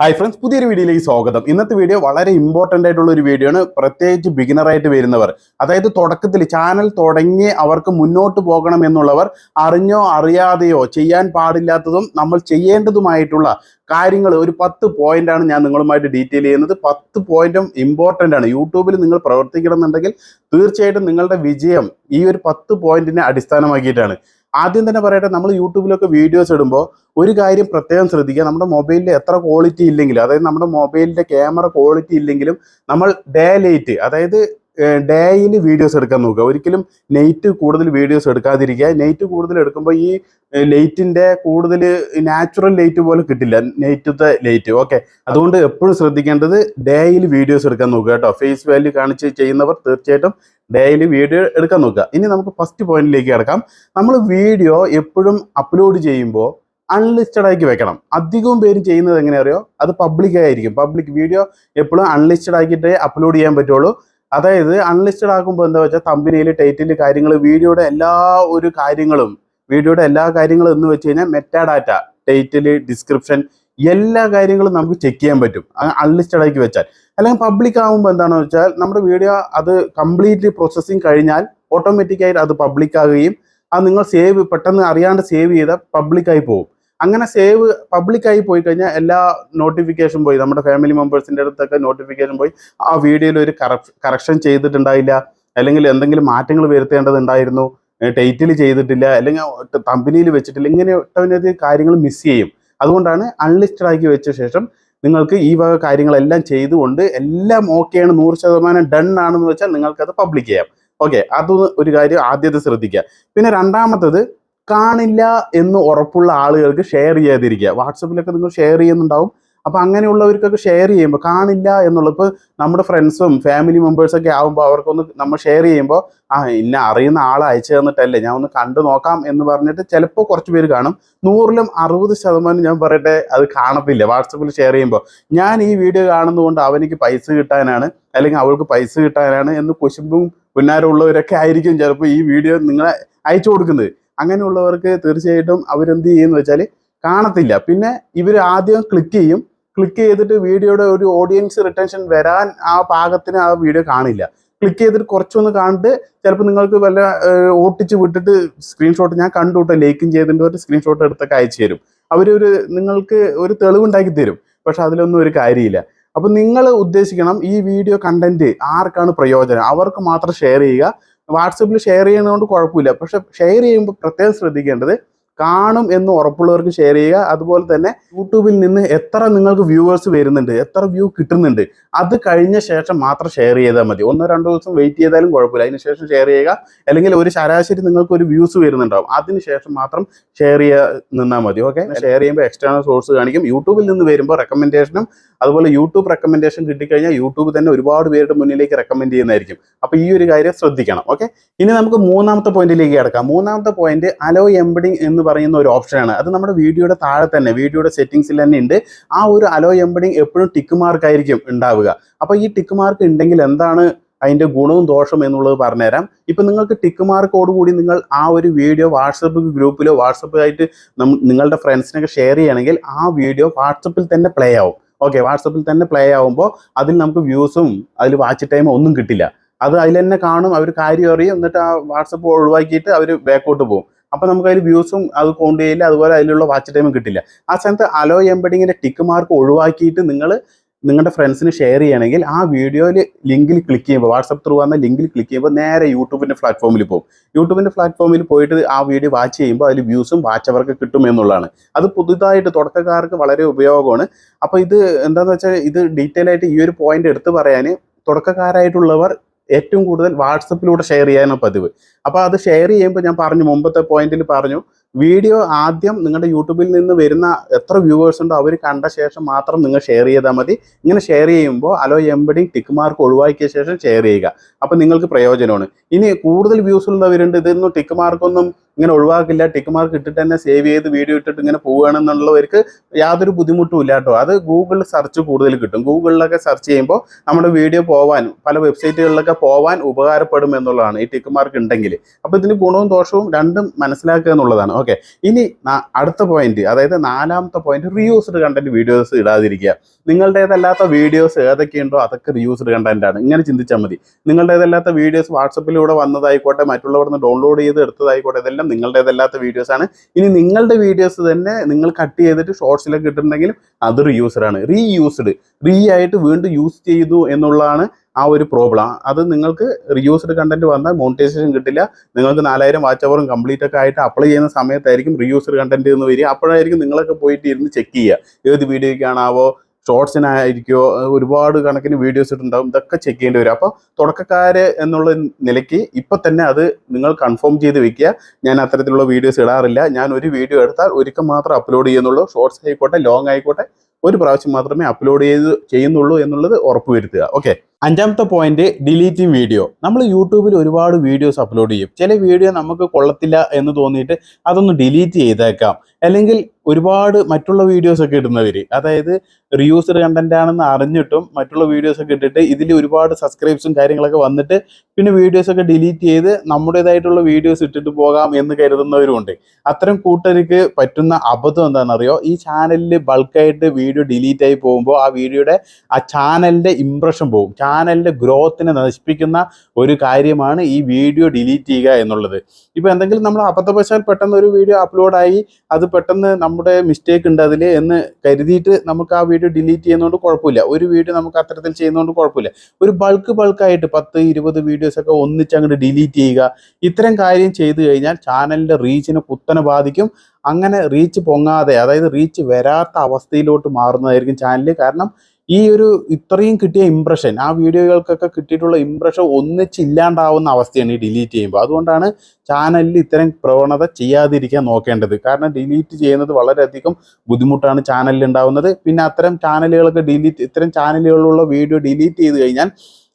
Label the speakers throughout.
Speaker 1: Hi friends പുതിയൊരു വീഡിയോയിലേക്ക് സ്വാഗതം. ഇന്നത്തെ വീഡിയോ വളരെ ഇമ്പോർട്ടന്റ് ആയിട്ടുള്ള ഒരു വീഡിയോ ആണ്. പ്രത്യേകിച്ച് ബിഗിനറായിട്ട് വരുന്നവർ അതായത് തുടക്കത്തിൽ ചാനൽ തുടങ്ങി അവർക്ക് മുന്നോട്ട് പോകണം എന്നുള്ളവർ അറിഞ്ഞോ അറിയാതെയോ ചെയ്യാൻ പാടില്ലാത്തതും നമ്മൾ ചെയ്യേണ്ടതുമായിട്ടുള്ള കാര്യങ്ങൾ ഒരു പത്ത് പോയിന്റാണ് ഞാൻ നിങ്ങളുമായിട്ട് ഡീറ്റെയിൽ ചെയ്യുന്നത്. പത്ത് പോയിന്റും ഇമ്പോർട്ടന്റ് ആണ്. യൂട്യൂബിൽ നിങ്ങൾ പ്രവർത്തിക്കണം എന്നുണ്ടെങ്കിൽ തീർച്ചയായിട്ടും നിങ്ങളുടെ വിജയം ഈ ഒരു പത്ത് പോയിന്റിനെ അടിസ്ഥാനമാക്കിയിട്ടാണ്. ആദ്യം തന്നെ പറയട്ടെ നമ്മൾ യൂട്യൂബിലൊക്കെ വീഡിയോസ് ഇടുമ്പോൾ ഒരു കാര്യം പ്രത്യേകം ശ്രദ്ധിക്കുക. നമ്മുടെ മൊബൈലിൽ എത്ര ക്വാളിറ്റി ഇല്ലെങ്കിലും അതായത് നമ്മുടെ മൊബൈലിന്റെ ക്യാമറ ക്വാളിറ്റി ഇല്ലെങ്കിലും നമ്മൾ ഡേ ലൈറ്റ് അതായത് ഡേയിൽ വീഡിയോസ് എടുക്കാൻ നോക്കുക. ഒരിക്കലും നെയ്റ്റ് കൂടുതൽ വീഡിയോസ് എടുക്കാതിരിക്കുക. നെയ്റ്റ് കൂടുതൽ എടുക്കുമ്പോൾ ഈ ലൈറ്റിന്റെ കൂടുതൽ നാച്ചുറൽ ലൈറ്റ് പോലെ കിട്ടില്ല. നെയ്റ്റത്തെ ലൈറ്റ് ഓക്കെ അതുകൊണ്ട് എപ്പോഴും ശ്രദ്ധിക്കേണ്ടത് ഡേയിൽ വീഡിയോസ് എടുക്കാൻ നോക്കുക കേട്ടോ. ഫേസ് വാല്യൂ കാണിച്ച് ചെയ്യുന്നവർ തീർച്ചയായിട്ടും ഡെയിലി വീഡിയോ എടുക്കാൻ നോക്കുക. ഇനി നമുക്ക് ഫസ്റ്റ് പോയിന്റിലേക്ക് കിടക്കാം. നമ്മൾ വീഡിയോ എപ്പോഴും അപ്ലോഡ് ചെയ്യുമ്പോൾ അൺലിസ്റ്റഡ് ആക്കി വെക്കണം. അധികവും പേരും ചെയ്യുന്നത് എങ്ങനെ അറിയോ? അത് പബ്ലിക് ആയിരിക്കും. പബ്ലിക് വീഡിയോ എപ്പോഴും അൺലിസ്റ്റഡ് ആക്കിയിട്ടേ അപ്ലോഡ് ചെയ്യാൻ പറ്റുള്ളൂ. അതായത് അൺലിസ്റ്റഡ് ആക്കുമ്പോൾ എന്താ വെച്ചാൽ തമ്പനിയിൽ ടൈറ്റിൽ കാര്യങ്ങൾ വീഡിയോയുടെ എല്ലാ ഒരു കാര്യങ്ങളും വീഡിയോയുടെ എല്ലാ കാര്യങ്ങളും എന്ന് വെച്ച് കഴിഞ്ഞാൽ മെറ്റാഡാറ്റ ടൈറ്റിൽ ഡിസ്ക്രിപ്ഷൻ എല്ലാ കാര്യങ്ങളും നമുക്ക് ചെക്ക് ചെയ്യാൻ പറ്റും. അൺലിസ്റ്റഡ് ആക്കി വെച്ചാൽ. അല്ലെങ്കിൽ പബ്ലിക് ആകുമ്പോൾ എന്താണെന്ന് വെച്ചാൽ നമ്മുടെ വീഡിയോ അത് കംപ്ലീറ്റ്ലി പ്രോസസ്സിങ് കഴിഞ്ഞാൽ ഓട്ടോമാറ്റിക്കായിട്ട് അത് പബ്ലിക് ആകുകയും അത് നിങ്ങൾ സേവ് പെട്ടെന്ന് അറിയാണ്ട് സേവ് ചെയ്താൽ പബ്ലിക്കായി പോകും. അങ്ങനെ സേവ് പബ്ലിക്കായി പോയി കഴിഞ്ഞാൽ എല്ലാ നോട്ടിഫിക്കേഷൻ പോയി. നമ്മുടെ ഫാമിലി മെമ്പേഴ്സിന്റെ അടുത്തൊക്കെ നോട്ടിഫിക്കേഷൻ പോയി. ആ വീഡിയോയിൽ ഒരു കറക്ഷൻ ചെയ്തിട്ടുണ്ടായില്ല. അല്ലെങ്കിൽ എന്തെങ്കിലും മാറ്റങ്ങൾ വരുത്തേണ്ടതുണ്ടായിരുന്നു. ടൈറ്റിൽ ചെയ്തിട്ടില്ല. അല്ലെങ്കിൽ കമ്പനിയിൽ വെച്ചിട്ടില്ല. ഇങ്ങനെ ഒട്ടനവധി കാര്യങ്ങൾ മിസ് ചെയ്യും. അതുകൊണ്ടാണ് അൺലിസ്റ്റഡ് ആക്കി വെച്ച ശേഷം നിങ്ങൾക്ക് ഈ വക കാര്യങ്ങളെല്ലാം ചെയ്തുകൊണ്ട് എല്ലാം ഓക്കെയാണ് നൂറ് ശതമാനം ഡൺ ആണെന്ന് വെച്ചാൽ നിങ്ങൾക്കത് പബ്ലിക് ചെയ്യാം. ഓക്കെ അത് ഒരു കാര്യം ആദ്യത്തെ ശ്രദ്ധിക്കുക. പിന്നെ രണ്ടാമത്തത് കാണില്ല എന്ന് ഉറപ്പുള്ള ആളുകൾക്ക് ഷെയർ ചെയ്യാതിരിക്കുക. വാട്സപ്പിലൊക്കെ നിങ്ങൾ ഷെയർ ചെയ്യുന്നുണ്ടാവും. അപ്പം അങ്ങനെയുള്ളവർക്കൊക്കെ ഷെയർ ചെയ്യുമ്പോൾ കാണില്ല എന്നുള്ള ഇപ്പോൾ നമ്മുടെ ഫ്രണ്ട്സും ഫാമിലി മെമ്പേഴ്സൊക്കെ ആകുമ്പോൾ അവർക്കൊന്ന് നമ്മൾ ഷെയർ ചെയ്യുമ്പോൾ ആ ഇന്ന അറിയുന്ന ആൾ അയച്ചു തന്നിട്ടല്ലേ ഞാൻ ഒന്ന് കണ്ടു നോക്കാം എന്ന് പറഞ്ഞിട്ട് ചിലപ്പോൾ കുറച്ച് പേര് കാണും. നൂറിലും അറുപത് ശതമാനം ഞാൻ പറയട്ടെ അത് കാണത്തില്ല. വാട്സപ്പിൽ ഷെയർ ചെയ്യുമ്പോൾ ഞാൻ ഈ വീഡിയോ കാണുന്നതുകൊണ്ട് അവനിക്ക് പൈസ കിട്ടാനാണ് അല്ലെങ്കിൽ അവൾക്ക് പൈസ കിട്ടാനാണ് എന്ന് കുശുമ്പും പുന്നാരമുള്ളവരൊക്കെ ആയിരിക്കും ചിലപ്പോൾ ഈ വീഡിയോ നിങ്ങളെ അയച്ചു കൊടുക്കുന്നത്. അങ്ങനെയുള്ളവർക്ക് തീർച്ചയായിട്ടും അവരെന്ത് ചെയ്യുമെന്ന് വെച്ചാൽ കാണത്തില്ല. പിന്നെ ഇവർ ആദ്യം ക്ലിക്ക് ചെയ്യും. ക്ലിക്ക് ചെയ്തിട്ട് വീഡിയോയുടെ ഒരു ഓഡിയൻസ് റിട്ടൻഷൻ വരാൻ ആ പാകത്തിന് ആ വീഡിയോ കാണില്ല. ക്ലിക്ക് ചെയ്തിട്ട് കുറച്ചൊന്ന് കണ്ടിട്ട് ചിലപ്പോൾ നിങ്ങൾക്ക് വല്ല ഓട്ടിച്ച് വിട്ടിട്ട് സ്ക്രീൻഷോട്ട് ഞാൻ കണ്ടു കേട്ടോ ലേക്കും ചെയ്തിട്ട് ഒരു സ്ക്രീൻഷോട്ട് എടുത്തൊക്കെ അയച്ചു തരും. അവരൊരു നിങ്ങൾക്ക് ഒരു തെളിവുണ്ടാക്കി തരും. പക്ഷെ അതിലൊന്നും ഒരു കാര്യമില്ല. അപ്പം നിങ്ങൾ ഉദ്ദേശിക്കണം ഈ വീഡിയോ കണ്ടന്റ് ആർക്കാണ് പ്രയോജനം? അവർക്ക് മാത്രം ഷെയർ ചെയ്യുക. വാട്സപ്പിൽ ഷെയർ ചെയ്യുന്നതുകൊണ്ട് കുഴപ്പമില്ല. പക്ഷെ ഷെയർ ചെയ്യുമ്പോൾ പ്രത്യേകം ശ്രദ്ധിക്കേണ്ടത് കാണും എന്ന് ഉറപ്പുള്ളവർക്ക് ഷെയർ ചെയ്യുക. അതുപോലെ തന്നെ യൂട്യൂബിൽ നിന്ന് എത്ര നിങ്ങൾക്ക് വ്യൂവേഴ്സ് വരുന്നുണ്ട് എത്ര വ്യൂ കിട്ടുന്നുണ്ട് അത് കഴിഞ്ഞ ശേഷം മാത്രം ഷെയർ ചെയ്താൽ മതി. ഒന്നോ രണ്ടോ ദിവസം വെയിറ്റ് ചെയ്താലും കുഴപ്പമില്ല. അതിന് ശേഷം ഷെയർ ചെയ്യുക. അല്ലെങ്കിൽ ഒരു ശരാശരി നിങ്ങൾക്ക് ഒരു വ്യൂസ് വരുന്നുണ്ടാവും. അതിന് ശേഷം മാത്രം ഷെയർ ചെയ്യുക നിന്നാൽ മതി. ഓക്കെ ഷെയർ ചെയ്യുമ്പോൾ എക്സ്റ്റേണൽ സോഴ്സ് കാണിക്കും. യൂട്യൂബിൽ നിന്ന് വരുമ്പോൾ റെക്കമെൻഡേഷനും അതുപോലെ യൂട്യൂബ് റെക്കമെൻഡേഷൻ കിട്ടിക്കഴിഞ്ഞാൽ യൂട്യൂബ് തന്നെ ഒരുപാട് പേരുടെ മുന്നിലേക്ക് റെക്കമെൻഡ് ചെയ്യുന്നതായിരിക്കും. അപ്പോൾ ഈ ഒരു കാര്യം ശ്രദ്ധിക്കണം. ഓക്കെ ഇനി നമുക്ക് മൂന്നാമത്തെ പോയിന്റിലേക്ക് കിടക്കാം. മൂന്നാമത്തെ പോയിന്റ് അലോ എംബഡിങ് എന്ന് പറയുന്ന ഒരു ഓപ്ഷനാണ് അത് നമ്മുടെ വീഡിയോയുടെ താഴെ തന്നെ വീഡിയോയുടെ സെറ്റിംഗ്സിൽ തന്നെ ഉണ്ട്. ആ ഒരു അലോ എംബഡിങ് എപ്പോഴും ടിക്ക് മാർക്ക് ആയിരിക്കും ഉണ്ടാവുക. അപ്പോൾ ഈ ടിക്ക് മാർക്ക് ഉണ്ടെങ്കിൽ എന്താണ് അതിന്റെ ഗുണവും ദോഷവും എന്നുള്ളത് പറഞ്ഞുതരാം. ഇപ്പൊ നിങ്ങൾക്ക് ടിക്ക് മാർക്കോട് കൂടി നിങ്ങൾ ആ ഒരു വീഡിയോ വാട്സപ്പ് ഗ്രൂപ്പിലോ വാട്സപ്പ് ആയിട്ട് നിങ്ങളുടെ ഫ്രണ്ട്സിനൊക്കെ ഷെയർ ചെയ്യണമെങ്കിൽ ആ വീഡിയോ വാട്സപ്പിൽ തന്നെ പ്ലേ ആവും. ഓക്കെ വാട്സപ്പിൽ തന്നെ പ്ലേ ആവുമ്പോൾ അതിൽ നമുക്ക് വ്യൂസും അതിൽ വാച്ച് ടൈമും ഒന്നും കിട്ടില്ല. അത് അതിൽ തന്നെ കാണും അവർ കാര്യം അറിയും എന്നിട്ട് ആ വാട്സപ്പ് ഒഴിവാക്കിയിട്ട് അവർ ബാക്കോട്ട് പോകും. അപ്പൊ നമുക്ക് അതിൽ വ്യൂസും അത് കൗണ്ട് ചെയ്യില്ല അതുപോലെ അതിലുള്ള വാച്ച് ടൈമും കിട്ടില്ല. ആ സമയത്ത് അലോ എംബഡിങ്ങിന്റെ ടിക്ക് മാർക്ക് ഒഴിവാക്കിയിട്ട് നിങ്ങൾ നിങ്ങളുടെ ഫ്രണ്ട്സിന് ഷെയർ ചെയ്യണമെങ്കിൽ ആ വീഡിയോയിൽ ലിങ്കിൽ ക്ലിക്ക് ചെയ്യുമ്പോൾ വാട്സപ്പ് ത്രൂ വന്ന ലിങ്കിൽ ക്ലിക്ക് ചെയ്യുമ്പോൾ നേരെ യൂട്യൂബിന്റെ പ്ലാറ്റ്ഫോമിൽ പോകും. യൂട്യൂബിന്റെ പ്ലാറ്റ്ഫോമിൽ പോയിട്ട് ആ വീഡിയോ വാച്ച് ചെയ്യുമ്പോൾ അതിൽ വ്യൂസും വാച്ച് അവർക്ക് കിട്ടും എന്നുള്ളതാണ്. അത് പുതുതായിട്ട് തുടക്കക്കാർക്ക് വളരെ ഉപയോഗമാണ്. അപ്പോൾ ഇത് എന്താണെന്ന് വെച്ചാൽ ഇത് ഡീറ്റെയിൽ ആയിട്ട് ഈ ഒരു പോയിന്റ് എടുത്ത് പറയാൻ തുടക്കക്കാരായിട്ടുള്ളവർ ഏറ്റവും കൂടുതൽ വാട്സപ്പിലൂടെ ഷെയർ ചെയ്യാനാണ് പതിവ്. അപ്പോൾ അത് ഷെയർ ചെയ്യുമ്പോൾ ഞാൻ പറഞ്ഞു മുമ്പത്തെ പോയിന്റിൽ പറഞ്ഞു വീഡിയോ ആദ്യം നിങ്ങളുടെ യൂട്യൂബിൽ നിന്ന് വരുന്ന എത്ര വ്യൂവേഴ്സ് ഉണ്ടോ അവർ കണ്ട ശേഷം മാത്രം നിങ്ങൾ ഷെയർ ചെയ്താൽ മതി. ഇങ്ങനെ ഷെയർ ചെയ്യുമ്പോൾ അലോ എംബഡിങ് ടിക്ക് മാർക്ക് ഒഴിവാക്കിയ ശേഷം ഷെയർ ചെയ്യുക. അപ്പോൾ നിങ്ങൾക്ക് പ്രയോജനമാണ്. ഇനി കൂടുതൽ വ്യൂസ് ഉള്ളവരുണ്ട് ഇതൊന്നും ടിക്ക് മാർക്കൊന്നും ഇങ്ങനെ ഒഴിവാക്കില്ല ടിക്ക് മാർക്ക് ഇട്ടിട്ട് തന്നെ സേവ് ചെയ്ത് വീഡിയോ ഇട്ടിട്ട് ഇങ്ങനെ പോവുകയാണെന്നുള്ളവർക്ക് യാതൊരു ബുദ്ധിമുട്ടും ഇല്ല കേട്ടോ. അത് ഗൂഗിൾ സെർച്ച് കൂടുതൽ കിട്ടും. ഗൂഗിളിലൊക്കെ സെർച്ച് ചെയ്യുമ്പോൾ നമ്മുടെ വീഡിയോ പോവാൻ പല വെബ്സൈറ്റുകളിലൊക്കെ പോവാൻ ഉപകാരപ്പെടും എന്നുള്ളതാണ് ഈ ടിക്ക് മാർക്ക് ഉണ്ടെങ്കിൽ. അപ്പോൾ ഇതിന് ഗുണവും ദോഷവും രണ്ടും മനസ്സിലാക്കുക എന്നുള്ളതാണ്. ഓക്കെ ഇനി അടുത്ത പോയിന്റ് അതായത് നാലാമത്തെ പോയിന്റ് റിയൂസ്ഡ് കണ്ടന്റ് വീഡിയോസ് ഇടാതിരിക്കുക. നിങ്ങളുടേതല്ലാത്ത വീഡിയോസ് ഏതൊക്കെയുണ്ടോ അതൊക്കെ റിയൂസ്ഡ് കണ്ടന്റാണ് ഇങ്ങനെ ചിന്തിച്ചാൽ മതി. നിങ്ങളുടേതല്ലാത്ത വീഡിയോസ് വാട്സപ്പിലൂടെ വന്നതായിക്കോട്ടെ മറ്റുള്ളവർ ഡൗൺലോഡ് ചെയ്ത് എടുത്തതായിക്കോട്ടെ ഇതെല്ലാം നിങ്ങളുടേതല്ലാത്ത വീഡിയോസ് ആണ്. ഇനി നിങ്ങളുടെ വീഡിയോസ് തന്നെ നിങ്ങൾ കട്ട് ചെയ്തിട്ട് ഷോർട്സിലൊക്കെ ഇട്ടിട്ടുണ്ടെങ്കിലും അത് റീയൂസ്ഡ് ആണ്. റീയൂസ്ഡ് റീ ആയിട്ട് വീണ്ടും യൂസ് ചെയ്തു എന്നുള്ളതാണ് ആ ഒരു പ്രോബ്ലം അത് നിങ്ങൾക്ക് റിയൂസ്ഡ് കണ്ടന്റ് വന്നാൽ മോണിറ്റൈസേഷൻ കിട്ടില്ല. നിങ്ങൾക്ക് നാലായിരം വാച്ച് അവറും കംപ്ലീറ്റ് ഒക്കെ ആയിട്ട് അപ്ലൈ ചെയ്യുന്ന സമയത്തായിരിക്കും റിയൂസ്ഡ് കണ്ടന്റ് എന്ന് വരിക. അപ്പോഴായിരിക്കും നിങ്ങളൊക്കെ പോയിട്ട് ഇരുന്ന് ചെക്ക് ചെയ്യുക. ഏത് വീഡിയോയ്ക്കാണാവോ ഷോർട്സിനായിരിക്കോ ഒരുപാട് കണക്കിന് വീഡിയോസ് ഇട്ടുണ്ടാവും ഇതൊക്കെ ചെക്ക് ചെയ്യേണ്ടി വരും. അപ്പോൾ തുടക്കക്കാര് എന്നുള്ള നിലയ്ക്ക് ഇപ്പം തന്നെ അത് നിങ്ങൾ കൺഫേം ചെയ്ത് വെക്കുക. ഞാൻ അത്തരത്തിലുള്ള വീഡിയോസ് ഇടാറില്ല. ഞാൻ ഒരു വീഡിയോ എടുത്താൽ ഒരിക്കൽ മാത്രം അപ്ലോഡ് ചെയ്യുന്നുള്ളൂ. ഷോർട്സ് ആയിക്കോട്ടെ ലോങ് ആയിക്കോട്ടെ ഒരു പ്രാവശ്യം മാത്രമേ അപ്ലോഡ് ചെയ്ത് ചെയ്യുന്നുള്ളൂ എന്നുള്ളത് ഉറപ്പുവരുത്തുക ഓക്കെ അഞ്ചാമത്തെ പോയിന്റ് ഡിലീറ്റിംഗ് വീഡിയോ നമ്മൾ യൂട്യൂബിൽ ഒരുപാട് വീഡിയോസ് അപ്ലോഡ് ചെയ്യും. ചില വീഡിയോ നമുക്ക് കൊള്ളത്തില്ല എന്ന് തോന്നിയിട്ട് അതൊന്ന് ഡിലീറ്റ് ചെയ്തേക്കാം. അല്ലെങ്കിൽ ഒരുപാട് മറ്റുള്ള വീഡിയോസ് ഒക്കെ ഇടുന്നവർ അതായത് റിയൂസ്ഡ് കണ്ടന്റ് ആണെന്ന് അറിഞ്ഞിട്ടും മറ്റുള്ള വീഡിയോസ് ഒക്കെ ഇട്ടിട്ട് ഇതിൽ ഒരുപാട് സബ്സ്ക്രൈബ്സും കാര്യങ്ങളൊക്കെ വന്നിട്ട് പിന്നെ വീഡിയോസ് ഒക്കെ ഡിലീറ്റ് ചെയ്ത് നമ്മുടേതായിട്ടുള്ള വീഡിയോസ് ഇട്ടിട്ട് പോകാം എന്ന് കരുതുന്നവരുമുണ്ട്. അത്തരം കൂട്ടർക്ക് പറ്റുന്ന അബദ്ധം എന്താണെന്നറിയോ? ഈ ചാനലിൽ ബൾക്കായിട്ട് വീഡിയോ ഡിലീറ്റ് ആയി പോകുമ്പോൾ ആ വീഡിയോയുടെ ആ ചാനലിന്റെ ഇംപ്രഷൻ പോകും ചാനലിന്റെ ഗ്രോത്തിനെ നശിപ്പിക്കുന്ന ഒരു കാര്യമാണ് ഈ വീഡിയോ ഡിലീറ്റ് ചെയ്യുക എന്നുള്ളത്. ഇപ്പോൾ എന്തെങ്കിലും നമ്മൾ അബദ്ധവശാൽ പെട്ടെന്ന് ഒരു വീഡിയോ അപ്ലോഡായി അത് പെട്ടെന്ന് നമ്മുടെ മിസ്റ്റേക്ക് ഉണ്ട് അതിൽ എന്ന് കരുതിയിട്ട് നമുക്ക് ആ വീഡിയോ ഡിലീറ്റ് ചെയ്യുന്നതുകൊണ്ട് കുഴപ്പമില്ല. ഒരു വീഡിയോ നമുക്ക് അത്തരത്തിൽ ചെയ്യുന്നതുകൊണ്ട് കുഴപ്പമില്ല. ഒരു ബൾക്ക് ബൾക്കായിട്ട് പത്ത് ഇരുപത് വീഡിയോസൊക്കെ ഒന്നിച്ച് അങ്ങോട്ട് ഡിലീറ്റ് ചെയ്യുക. ഇത്തരം കാര്യം ചെയ്തു കഴിഞ്ഞാൽ ചാനലിന്റെ റീച്ചിനെ കുത്തനെ ബാധിക്കും. അങ്ങനെ റീച്ച് പൊങ്ങാതെ അതായത് റീച്ച് വരാത്ത അവസ്ഥയിലോട്ട് മാറുന്നതായിരിക്കും ചാനൽ കാരണം ഈ ഒരു ഇത്രയും കിട്ടിയ ഇംപ്രഷൻ ആ വീഡിയോകൾക്കൊക്കെ കിട്ടിയിട്ടുള്ള ഇംപ്രഷൻ ഒന്നിച്ചില്ലാണ്ടാവുന്ന അവസ്ഥയാണ് ഈ ഡിലീറ്റ് ചെയ്യുമ്പോൾ അതുകൊണ്ടാണ് ചാനലിൽ ഇത്തരം പ്രവണത ചെയ്യാതിരിക്കാൻ നോക്കേണ്ടത്. കാരണം ഡിലീറ്റ് ചെയ്യുന്നത് വളരെയധികം ബുദ്ധിമുട്ടാണ് ചാനലിൽ ഉണ്ടാവുന്നത്. പിന്നെ അത്തരം ചാനലുകളൊക്കെ ഡിലീറ്റ് ഇത്തരം ചാനലുകളിലുള്ള വീഡിയോ ഡിലീറ്റ് ചെയ്ത് കഴിഞ്ഞാൽ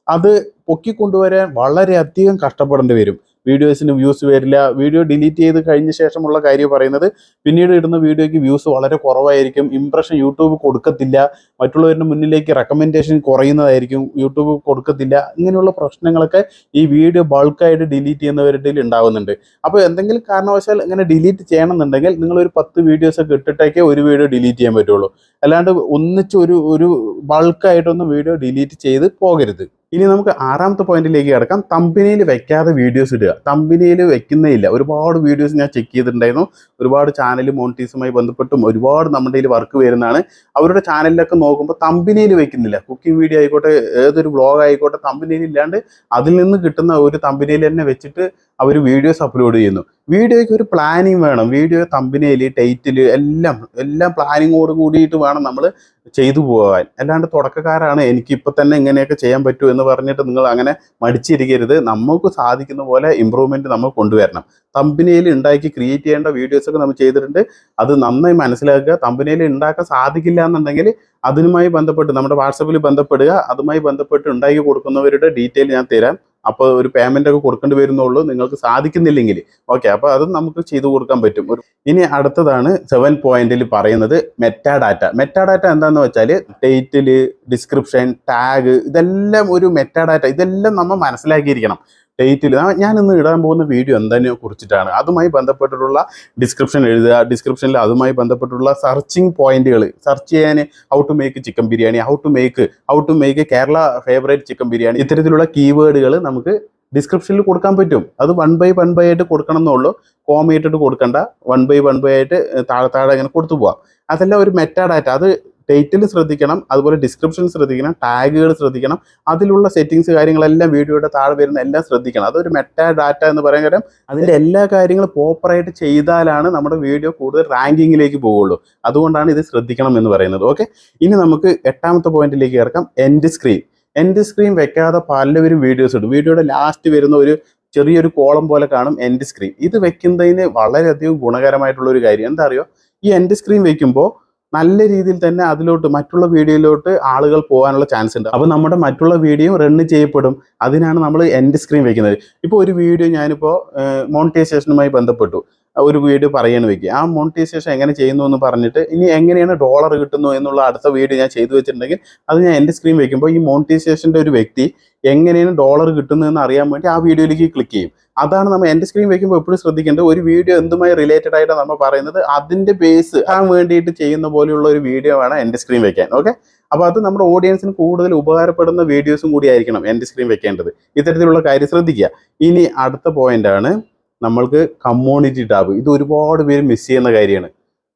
Speaker 1: അത് പൊക്കിക്കൊണ്ടുവരാൻ വളരെയധികം കഷ്ടപ്പെടേണ്ടി വരും. വീഡിയോസിന് വ്യൂസ് വരില്ല. വീഡിയോ ഡിലീറ്റ് ചെയ്ത് കഴിഞ്ഞ ശേഷമുള്ള കാര്യം പറയുന്നത് പിന്നീട് ഇടുന്ന വീഡിയോയ്ക്ക് വ്യൂസ് വളരെ കുറവായിരിക്കും. ഇംപ്രഷൻ യൂട്യൂബ് കൊടുക്കത്തില്ല. മറ്റുള്ളവരുടെ മുന്നിലേക്ക് റെക്കമെൻഡേഷൻ കുറയുന്നതായിരിക്കും. യൂട്യൂബ് കൊടുക്കത്തില്ല. ഇങ്ങനെയുള്ള പ്രശ്നങ്ങളൊക്കെ ഈ വീഡിയോ ബൾക്കായിട്ട് ഡിലീറ്റ് ചെയ്യുന്നവരുടെ ഉണ്ടാകുന്നുണ്ട് അപ്പോൾ എന്തെങ്കിലും കാരണവശാൽ ഇങ്ങനെ ഡിലീറ്റ് ചെയ്യണമെന്നുണ്ടെങ്കിൽ നിങ്ങൾ ഒരു പത്ത് വീഡിയോസ് ഒക്കെ ഇട്ടിട്ടേക്കേ ഒരു വീഡിയോ ഡിലീറ്റ് ചെയ്യാൻ പറ്റുള്ളൂ. അല്ലാണ്ട് ഒന്നിച്ച് ഒരു ഒരു ബൾക്കായിട്ടൊന്നും വീഡിയോ ഡിലീറ്റ് ചെയ്ത് പോകരുത്. ഇനി നമുക്ക് ആറാമത്തെ പോയിന്റിലേക്ക് കിടക്കാം. തമ്പിനിയിൽ വെക്കാതെ വീഡിയോസ് ഇടുക. തമ്പിനിയിൽ വെക്കുന്നേയില്ല. ഒരുപാട് വീഡിയോസ് ഞാൻ ചെക്ക് ചെയ്തിട്ടുണ്ടായിരുന്നു. ഒരുപാട് ചാനൽ മോണിറ്റീസുമായി ബന്ധപ്പെട്ടും ഒരുപാട് നമ്മുടെ കയ്യിൽ വർക്ക് വരുന്നതാണ്. അവരുടെ ചാനലിലൊക്കെ നോക്കുമ്പോൾ തമ്പിനിയിൽ വെക്കുന്നില്ല. കുക്കിംഗ് വീഡിയോ ആയിക്കോട്ടെ ഏതൊരു വ്ളോഗ് ആയിക്കോട്ടെ തമ്പിനിയിൽ ഇല്ലാണ്ട് അതിൽ നിന്ന് കിട്ടുന്ന ഒരു തമ്പിനിയിൽ തന്നെ വെച്ചിട്ട് അവർ വീഡിയോസ് അപ്ലോഡ് ചെയ്യുന്നു. വീഡിയോയ്ക്ക് ഒരു പ്ലാനിങ് വേണം. വീഡിയോ തമ്പിനയിൽ ടൈറ്റിൽ എല്ലാം എല്ലാം പ്ലാനിങ്ങോട് കൂടിയിട്ട് വേണം നമ്മൾ ചെയ്തു പോകാൻ. അല്ലാണ്ട് തുടക്കക്കാരാണ് എനിക്ക് ഇപ്പം തന്നെ ഇങ്ങനെയൊക്കെ ചെയ്യാൻ പറ്റൂ എന്ന് പറഞ്ഞിട്ട് നിങ്ങൾ അങ്ങനെ മടിച്ചിരിക്കരുത്. നമുക്ക് സാധിക്കുന്ന പോലെ ഇമ്പ്രൂവ്മെന്റ് നമ്മൾ കൊണ്ടുവരണം. തമ്പിനയിൽ ഉണ്ടാക്കി ക്രിയേറ്റ് ചെയ്യേണ്ട വീഡിയോസൊക്കെ നമ്മൾ ചെയ്തിട്ടുണ്ട്. അത് നന്നായി മനസ്സിലാക്കുക. തമ്പിനയിൽ ഉണ്ടാക്കാൻ സാധിക്കില്ല എന്നുണ്ടെങ്കിൽ അതിനുമായി ബന്ധപ്പെട്ട് നമ്മുടെ വാട്സപ്പിൽ ബന്ധപ്പെടുക. അതുമായി ബന്ധപ്പെട്ട് ഉണ്ടാക്കി കൊടുക്കുന്നവരുടെ ഡീറ്റെയിൽ ഞാൻ തരാം. അപ്പോൾ ഒരു പേയ്മെന്റ് ഒക്കെ കൊടുക്കേണ്ടി വരുന്നുള്ളൂ നിങ്ങൾക്ക് സാധിക്കുന്നില്ലെങ്കിൽ. ഓക്കെ അപ്പോൾ അത് നമുക്ക് ചെയ്തു കൊടുക്കാൻ പറ്റും. ഒരു ഇനി അടുത്തതാണ് സെവൻ പോയിന്റിൽ പറയുന്നത് മെറ്റാഡാറ്റ മെറ്റാഡാറ്റ മെറ്റാ എന്താന്ന് വെച്ചാൽ ഡേറ്റിൽ ഡിസ്ക്രിപ്ഷൻ ടാഗ് ഇതെല്ലാം ഒരു മെറ്റാഡാറ്റ ഇതെല്ലാം നമ്മൾ മനസ്സിലാക്കിയിരിക്കണം. ടൈറ്റിൽ ഞാൻ ഇന്ന് ഇടാൻ പോകുന്ന വീഡിയോ എന്തിനെ കുറിച്ചിട്ടാണ്. അതുമായി ബന്ധപ്പെട്ടിട്ടുള്ള ഡിസ്ക്രിപ്ഷൻ എഴുതുക. ഡിസ്ക്രിപ്ഷനിൽ അതുമായി ബന്ധപ്പെട്ടുള്ള സെർച്ചിങ് പോയിന്റുകൾ സെർച്ച് ചെയ്യാൻ how to make chicken biryani how to make how to make Kerala favourite chicken biryani ഇത്തരത്തിലുള്ള കീവേഡുകൾ നമുക്ക് ഡിസ്ക്രിപ്ഷനിൽ കൊടുക്കാൻ പറ്റും. അത് വൺ ബൈ വൺ ബൈ ആയിട്ട് കൊടുക്കണം എന്നുള്ളൂ കോമ ഇട്ടിട്ട് കൊടുക്കണ്ട. വൺ ബൈ വൺ ബൈ ആയിട്ട് താഴെ താഴെ ഇങ്ങനെ കൊടുത്തു പോവാം. അതെല്ലാം ഒരു മെറ്റാഡാറ്റ അത് ടൈറ്റിൽ ശ്രദ്ധിക്കണം അതുപോലെ ഡിസ്ക്രിപ്ഷൻ ശ്രദ്ധിക്കണം ടാഗുകൾ ശ്രദ്ധിക്കണം അതിലുള്ള സെറ്റിങ്സ് കാര്യങ്ങളെല്ലാം വീഡിയോയുടെ താഴെ വരുന്ന എല്ലാം ശ്രദ്ധിക്കണം. അതൊരു മെറ്റാ ഡാറ്റ എന്ന് പറയാൻ കാര്യം അതിന്റെ എല്ലാ കാര്യങ്ങളും പ്രോപ്പറായിട്ട് ചെയ്താലാണ് നമ്മുടെ വീഡിയോ കൂടുതൽ റാങ്കിങ്ങിലേക്ക് പോവുള്ളൂ. അതുകൊണ്ടാണ് ഇത് ശ്രദ്ധിക്കണം എന്ന് പറയുന്നത്. ഓക്കെ ഇനി നമുക്ക് എട്ടാമത്തെ പോയിന്റിലേക്ക് കിടക്കാം എൻഡ് സ്ക്രീൻ എൻഡ് സ്ക്രീൻ വെക്കാതെ പലവരും വീഡിയോസ് ഇടും. വീഡിയോയുടെ ലാസ്റ്റ് വരുന്ന ഒരു ചെറിയൊരു കോളം പോലെ കാണും എൻഡ് സ്ക്രീൻ ഇത് വെക്കുന്നതിന് വളരെയധികം ഗുണകരമായിട്ടുള്ള ഒരു കാര്യം. എന്താ അറിയോ? ഈ എൻഡ് സ്ക്രീൻ വെക്കുമ്പോൾ നല്ല രീതിയിൽ തന്നെ അതിലോട്ട് മറ്റുള്ള വീഡിയോയിലോട്ട് ആളുകൾ പോകാനുള്ള ചാൻസ് ഉണ്ട്. അപ്പോൾ നമ്മുടെ മറ്റുള്ള വീഡിയോ റണ്ണ് ചെയ്യപ്പെടും. അതിനാണ് നമ്മൾ എൻഡ് സ്ക്രീൻ വെക്കുന്നത്. ഇപ്പോൾ ഒരു വീഡിയോ ഞാനിപ്പോൾ മോണിറ്റൈസേഷനുമായി ബന്ധപ്പെട്ടു. ഒരു വീഡിയോ പറയാണ് വെക്കുക. ആ മോണിറ്റൈസേഷൻ എങ്ങനെ ചെയ്യുന്നു എന്ന് പറഞ്ഞിട്ട് ഇനി എങ്ങനെയാണ് ഡോളർ കിട്ടുന്നു എന്നുള്ള അടുത്ത വീഡിയോ ഞാൻ ചെയ്തു വെച്ചിട്ടുണ്ടെങ്കിൽ അത് ഞാൻ എന്റെ സ്ക്രീൻ വെക്കുമ്പോൾ ഈ മോണിറ്റൈസേഷന്റെ ഒരു വ്യക്തി എങ്ങനെയാണ് ഡോളർ കിട്ടുന്നതെന്ന് അറിയാൻ വേണ്ടി ആ വീഡിയോയിലേക്ക് ക്ലിക്ക് ചെയ്യും. അതാണ് നമ്മൾ എന്റെ സ്ക്രീൻ വെക്കുമ്പോൾ എപ്പോഴും ശ്രദ്ധിക്കേണ്ടത്. ഒരു വീഡിയോ എന്തുമായി റിലേറ്റഡ് ആയിട്ട് നമ്മൾ പറയുന്നത്. അതിന്റെ ബേസ് ആ വേണ്ടിയിട്ട് ചെയ്യുന്ന പോലെയുള്ള ഒരു വീഡിയോ വേണം എന്റെ സ്ക്രീൻ വെക്കാൻ. ഓക്കെ അപ്പോൾ അത് നമ്മുടെ ഓഡിയൻസിന് കൂടുതൽ ഉപകാരപ്പെടുന്ന വീഡിയോസും കൂടി ആയിരിക്കണം എന്റെ സ്ക്രീൻ വെക്കേണ്ടത്. ഇത്തരത്തിലുള്ള കാര്യം ശ്രദ്ധിക്കുക. ഇനി അടുത്ത പോയിന്റാണ് നമ്മൾക്ക് കമ്മ്യൂണിറ്റി ടാബ് ഇത് ഒരുപാട് പേര് മിസ് ചെയ്യുന്ന കാര്യമാണ്.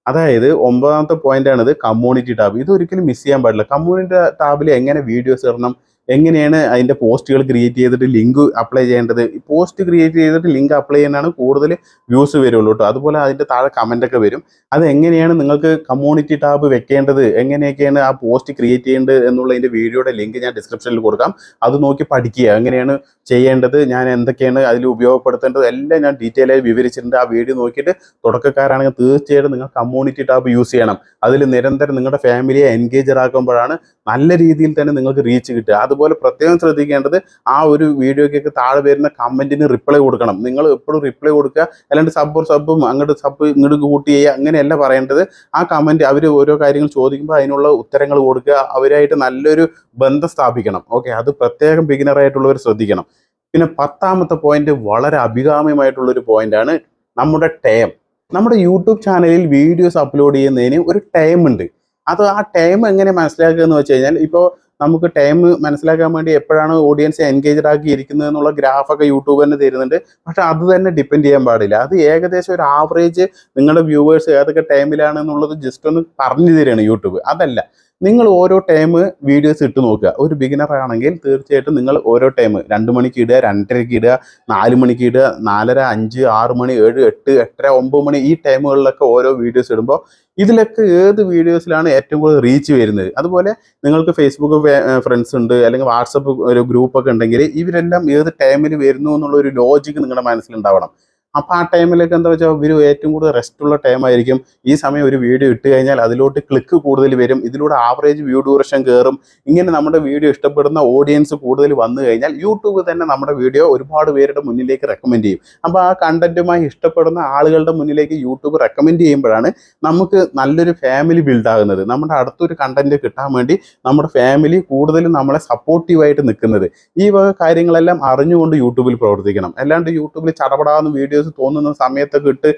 Speaker 1: അതായത് ഒമ്പതാമത്തെ പോയിന്റാണ് ഇത് കമ്മ്യൂണിറ്റി ടാബ് ഇത് ഒരിക്കലും മിസ് ചെയ്യാൻ പാടില്ല. കമ്മ്യൂണിറ്റി ടാബിൽ എങ്ങനെ വീഡിയോസ് ഇടണം എങ്ങനെയാണ് അതിന്റെ പോസ്റ്റുകൾ ക്രിയേറ്റ് ചെയ്തിട്ട് ലിങ്ക് അപ്ലൈ ചെയ്യേണ്ടത്? പോസ്റ്റ് ക്രിയേറ്റ് ചെയ്തിട്ട് ലിങ്ക് അപ്ലൈ ചെയ്യാനാണ് കൂടുതൽ വ്യൂസ് വരുള്ളൂ കേട്ടോ. അതുപോലെ അതിന്റെ താഴെ കമന്റൊക്കെ വരും. അത് എങ്ങനെയാണ് നിങ്ങൾക്ക് കമ്മ്യൂണിറ്റി ടാബ് വെക്കേണ്ടത്? എങ്ങനെയൊക്കെയാണ് ആ പോസ്റ്റ് ക്രിയേറ്റ് ചെയ്യേണ്ടത് എന്നുള്ളതിന്റെ വീഡിയോയുടെ ലിങ്ക് ഞാൻ ഡിസ്ക്രിപ്ഷനിൽ കൊടുക്കാം. അത് നോക്കി പഠിക്കുക. എങ്ങനെയാണ് ചെയ്യേണ്ടത്? ഞാൻ എന്തൊക്കെയാണ് അതിൽ ഉപയോഗപ്പെടുത്തേണ്ടത്? എല്ലാം ഞാൻ ഡീറ്റെയിൽ ആയി വിവരിച്ചിട്ടുണ്ട്. ആ വീഡിയോ നോക്കിയിട്ട് തുടക്കക്കാരാണെങ്കിൽ തീർച്ചയായിട്ടും നിങ്ങൾ കമ്മ്യൂണിറ്റി ടാബ് യൂസ് ചെയ്യണം. അതിൽ നിരന്തരം നിങ്ങളുടെ ഫാമിലിയെ എൻഗേജർ ആക്കുമ്പോഴാണ് നല്ല രീതിയിൽ തന്നെ നിങ്ങൾക്ക് റീച്ച് കിട്ടുക. അതുപോലെ പ്രത്യേകം ശ്രദ്ധിക്കേണ്ടത് ആ ഒരു വീഡിയോക്കൊക്കെ താഴെ വരുന്ന കമന്റിന് റിപ്ലൈ കൊടുക്കണം. നിങ്ങൾ എപ്പോഴും റിപ്ലൈ കൊടുക്കുക. അല്ലാണ്ട് സബ് സബ്ബും അങ്ങോട്ട് സബ് ഇങ്ങോട്ട് കൂട്ടി ചെയ്യുക. അങ്ങനെയല്ല പറയേണ്ടത്. ആ കമന്റ് അവർ ഓരോ കാര്യങ്ങൾ ചോദിക്കുമ്പോൾ അതിനുള്ള ഉത്തരങ്ങൾ കൊടുക്കുക. അവരായിട്ട് നല്ലൊരു ബന്ധം സ്ഥാപിക്കണം. ഓക്കെ അത് പ്രത്യേകം ബിഗിനറായിട്ടുള്ളവർ ശ്രദ്ധിക്കണം. പിന്നെ പത്താമത്തെ പോയിന്റ് വളരെ അഭികാമ്യമായിട്ടുള്ളൊരു പോയിന്റാണ് നമ്മുടെ ടൈം നമ്മുടെ യൂട്യൂബ് ചാനലിൽ വീഡിയോസ് അപ്ലോഡ് ചെയ്യുന്നതിന് ഒരു ടൈം ഉണ്ട്. അത് ആ ടൈം എങ്ങനെ മനസ്സിലാക്കുക എന്ന് വെച്ച് കഴിഞ്ഞാൽ ഇപ്പോൾ നമുക്ക് ടൈം മനസ്സിലാക്കാൻ വേണ്ടി എപ്പോഴാണ് ഓഡിയൻസ് എൻഗേജ്ഡ് ആക്കിയിരിക്കുന്നത് എന്നുള്ള ഗ്രാഫൊക്കെ യൂട്യൂബ് തന്നെ തരുന്നുണ്ട്. പക്ഷെ അത് തന്നെ ഡിപ്പെൻഡ് ചെയ്യാൻ പാടില്ല. അത് ഏകദേശം ഒരു ആവറേജ് നിങ്ങളുടെ വ്യൂവേഴ്സ് ഏതൊക്കെ ടൈമിലാണ് എന്നുള്ളത് ജസ്റ്റ് ഒന്ന് പറഞ്ഞു തരികയാണ് യൂട്യൂബ് അതല്ല. നിങ്ങൾ ഓരോ ടൈം വീഡിയോസ് ഇട്ട് നോക്കുക. ഒരു ബിഗിനർ ആണെങ്കിൽ തീർച്ചയായിട്ടും നിങ്ങൾ ഓരോ ടൈം രണ്ട് മണിക്ക് ഇടുക രണ്ടരയ്ക്ക് ഇടുക നാല് മണിക്ക് ഇടുക നാലര അഞ്ച് ആറ് മണി ഏഴ് എട്ട് എട്ടര ഒമ്പത് മണി ഈ ടൈമുകളിലൊക്കെ ഓരോ വീഡിയോസ് ഇടുമ്പോൾ ഇതിലൊക്കെ ഏത് വീഡിയോസിലാണ് ഏറ്റവും കൂടുതൽ റീച്ച് വരുന്നത്? അതുപോലെ നിങ്ങൾക്ക് ഫേസ്ബുക്ക് ഫ്രണ്ട്സ് ഉണ്ട് അല്ലെങ്കിൽ വാട്സപ്പ് ഒരു ഗ്രൂപ്പൊക്കെ ഉണ്ടെങ്കിൽ ഇവരെല്ലാം ഏത് ടൈമിൽ വരുന്നു എന്നുള്ള ഒരു ലോജിക്ക് നിങ്ങളുടെ മനസ്സിലുണ്ടാവണം അപ്പോൾ ആ ടൈമിലൊക്കെ എന്താ വെച്ചാൽ ഇവർ ഏറ്റവും കൂടുതൽ റെസ്റ്റ് ഉള്ള ടൈം ആയിരിക്കും. ഈ സമയം ഒരു വീഡിയോ ഇട്ട് കഴിഞ്ഞാൽ അതിലോട്ട് ക്ലിക്ക് കൂടുതൽ വരും. ഇതിലൂടെ ആവറേജ് വ്യൂ ഡ്യൂറേഷൻ കയറും ഇങ്ങനെ നമ്മുടെ വീഡിയോ ഇഷ്ടപ്പെടുന്ന ഓഡിയൻസ് കൂടുതൽ വന്നു കഴിഞ്ഞാൽ യൂട്യൂബ് തന്നെ നമ്മുടെ വീഡിയോ ഒരുപാട് പേരുടെ മുന്നിലേക്ക് റെക്കമെൻഡ് ചെയ്യും. അപ്പോൾ ആ കണ്ടന്റുമായി ഇഷ്ടപ്പെടുന്ന ആളുകളുടെ മുന്നിലേക്ക് യൂട്യൂബ് റെക്കമെൻഡ് ചെയ്യുമ്പോഴാണ് നമുക്ക് നല്ലൊരു ഫാമിലി ബിൽഡ് ആകുന്നത്. നമ്മുടെ അടുത്തൊരു കണ്ടന്റ് കിട്ടാൻ വേണ്ടി നമ്മുടെ ഫാമിലി കൂടുതലും നമ്മളെ സപ്പോർട്ടീവായിട്ട് നിൽക്കുന്നത്. ഈ വക കാര്യങ്ങളെല്ലാം അറിഞ്ഞുകൊണ്ട് യൂട്യൂബിൽ പ്രവർത്തിക്കണം. അല്ലാണ്ട് യൂട്യൂബിൽ ചടപടാകുന്ന വീഡിയോസ് തോന്നുന്ന സമയത്തൊക്കെ ഇട്ട്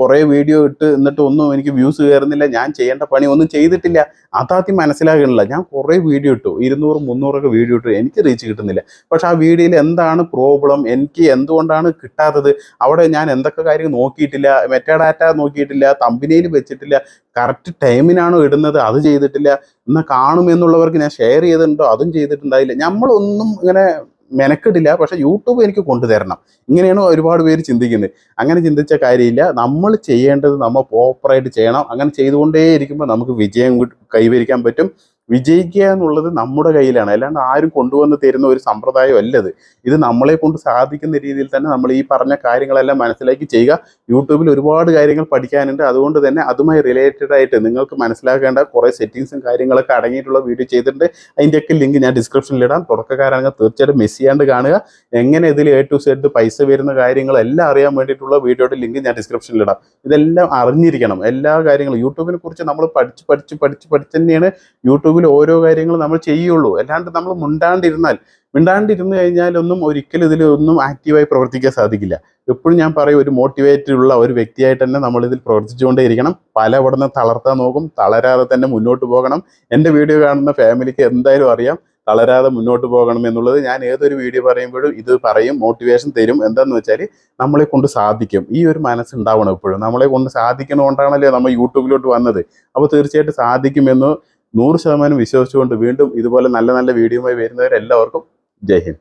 Speaker 1: കുറേ വീഡിയോ ഇട്ട് എന്നിട്ട് ഒന്നും എനിക്ക് വ്യൂസ് കയറുന്നില്ല. ഞാൻ ചെയ്യേണ്ട പണി ഒന്നും ചെയ്തിട്ടില്ല. അതാദ്യം മനസ്സിലാകണില്ല ഞാൻ കുറേ വീഡിയോ ഇട്ടു. ഇരുന്നൂറ് മുന്നൂറൊക്കെ വീഡിയോ ഇട്ടു. എനിക്ക് റീച്ച് കിട്ടുന്നില്ല. പക്ഷെ ആ വീഡിയോയിൽ എന്താണ് പ്രോബ്ലം എനിക്ക് എന്തുകൊണ്ടാണ് കിട്ടാത്തത്? അവിടെ ഞാൻ എന്തൊക്കെ കാര്യങ്ങൾ നോക്കിയിട്ടില്ല? മെറ്റാഡാറ്റ നോക്കിയിട്ടില്ല. തമ്പിനയിൽ വെച്ചിട്ടില്ല. കറക്റ്റ് ടൈമിനാണോ ഇടുന്നത്? അത് ചെയ്തിട്ടില്ല. എന്നാൽ കാണുമെന്നുള്ളവർക്ക് ഞാൻ ഷെയർ ചെയ്തിട്ടുണ്ടോ? അതും ചെയ്തിട്ടുണ്ടായില്ല. നമ്മളൊന്നും ഇങ്ങനെ മെനക്കെട്ടില്ല പക്ഷെ യൂട്യൂബ് എനിക്ക് കൊണ്ടുതരണം. ഇങ്ങനെയാണ് ഒരുപാട് പേര് ചിന്തിക്കുന്നത്. അങ്ങനെ ചിന്തിച്ച കാര്യമില്ല. നമ്മൾ ചെയ്യേണ്ടത് നമ്മൾ പ്രോപ്പറായിട്ട് ചെയ്യണം. അങ്ങനെ ചെയ്തുകൊണ്ടേ ഇരിക്കുമ്പോൾ നമുക്ക് വിജയം കൈവരിക്കാൻ പറ്റും. വിജയിക്കുക എന്നുള്ളത് നമ്മുടെ കയ്യിലാണ്. അല്ലാണ്ട് ആരും കൊണ്ടുവന്ന് തരുന്ന ഒരു സമ്പ്രദായം അല്ലത്. ഇത് നമ്മളെ കൊണ്ട് സാധിക്കുന്ന രീതിയിൽ തന്നെ നമ്മൾ ഈ പറഞ്ഞ കാര്യങ്ങളെല്ലാം മനസ്സിലാക്കി ചെയ്യുക. യൂട്യൂബിൽ ഒരുപാട് കാര്യങ്ങൾ പഠിക്കാനുണ്ട്. അതുകൊണ്ട് തന്നെ അതുമായി റിലേറ്റഡ് ആയിട്ട് നിങ്ങൾക്ക് മനസ്സിലാക്കേണ്ട കുറേ സെറ്റിങ്സും കാര്യങ്ങളൊക്കെ അടങ്ങിയിട്ടുള്ള വീഡിയോ ചെയ്തിട്ടുണ്ട്. അതിന്റെയൊക്കെ ലിങ്ക് ഞാൻ ഡിസ്ക്രിപ്ഷനിൽ ഇടാം. തുടക്കക്കാരാണെങ്കിൽ തീർച്ചയായിട്ടും മിസ് ചെയ്യാണ്ട് കാണുക. എങ്ങനെ ഇതിൽ എ ടു സെഡ് പൈസ വരുന്ന കാര്യങ്ങളെല്ലാം അറിയാൻ വേണ്ടിയിട്ടുള്ള വീഡിയോയുടെ ലിങ്ക് ഞാൻ ഡിസ്ക്രിപ്ഷനിൽ ഇടാം. ഇതെല്ലാം അറിഞ്ഞിരിക്കണം. എല്ലാ കാര്യങ്ങളും. യൂട്യൂബിനെ കുറിച്ച് നമ്മൾ പഠിച്ച് പഠിച്ച് പഠിച്ച് പഠിച്ച് തന്നെയാണ് യൂട്യൂബിൽ ഓരോ കാര്യങ്ങളും നമ്മൾ ചെയ്യുള്ളൂ. അല്ലാണ്ട് നമ്മൾ മുണ്ടാണ്ടിരുന്നാൽ മിണ്ടാണ്ടിരുന്ന് കഴിഞ്ഞാലൊന്നും ഒരിക്കലും ഇതിൽ ഒന്നും ആക്റ്റീവായി പ്രവർത്തിക്കാൻ സാധിക്കില്ല. എപ്പോഴും ഞാൻ പറയും ഒരു മോട്ടിവേറ്റഡ് ഉള്ള ഒരു വ്യക്തിയായിട്ട് തന്നെ നമ്മൾ ഇതിൽ പ്രവർത്തിച്ചുകൊണ്ടേ ഇരിക്കണം പല ഇവിടുന്ന് തളർത്താൻ നോക്കും തളരാതെ തന്നെ മുന്നോട്ട് പോകണം. എന്റെ വീഡിയോ കാണുന്ന ഫാമിലിക്ക് എന്തായാലും അറിയാം തളരാതെ മുന്നോട്ട് പോകണം എന്നുള്ളത്. ഞാൻ ഏതൊരു വീഡിയോ പറയുമ്പോഴും ഇത് പറയും മോട്ടിവേഷൻ തരും. എന്താന്ന് വെച്ചാൽ നമ്മളെ കൊണ്ട് സാധിക്കും. ഈ ഒരു മനസ്സുണ്ടാവണം എപ്പോഴും. നമ്മളെ കൊണ്ട് സാധിക്കണോണ്ടാണല്ലോ നമ്മൾ യൂട്യൂബിലോട്ട് വന്നത്. അപ്പോൾ തീർച്ചയായിട്ടും സാധിക്കുമെന്ന് നൂറ് ശതമാനം വിശ്വസിച്ചുകൊണ്ട് വീണ്ടും ഇതുപോലെ നല്ല നല്ല വീഡിയോയുമായി വരുന്നവരെല്ലാവർക്കും ജയ് ഹിന്ദ്.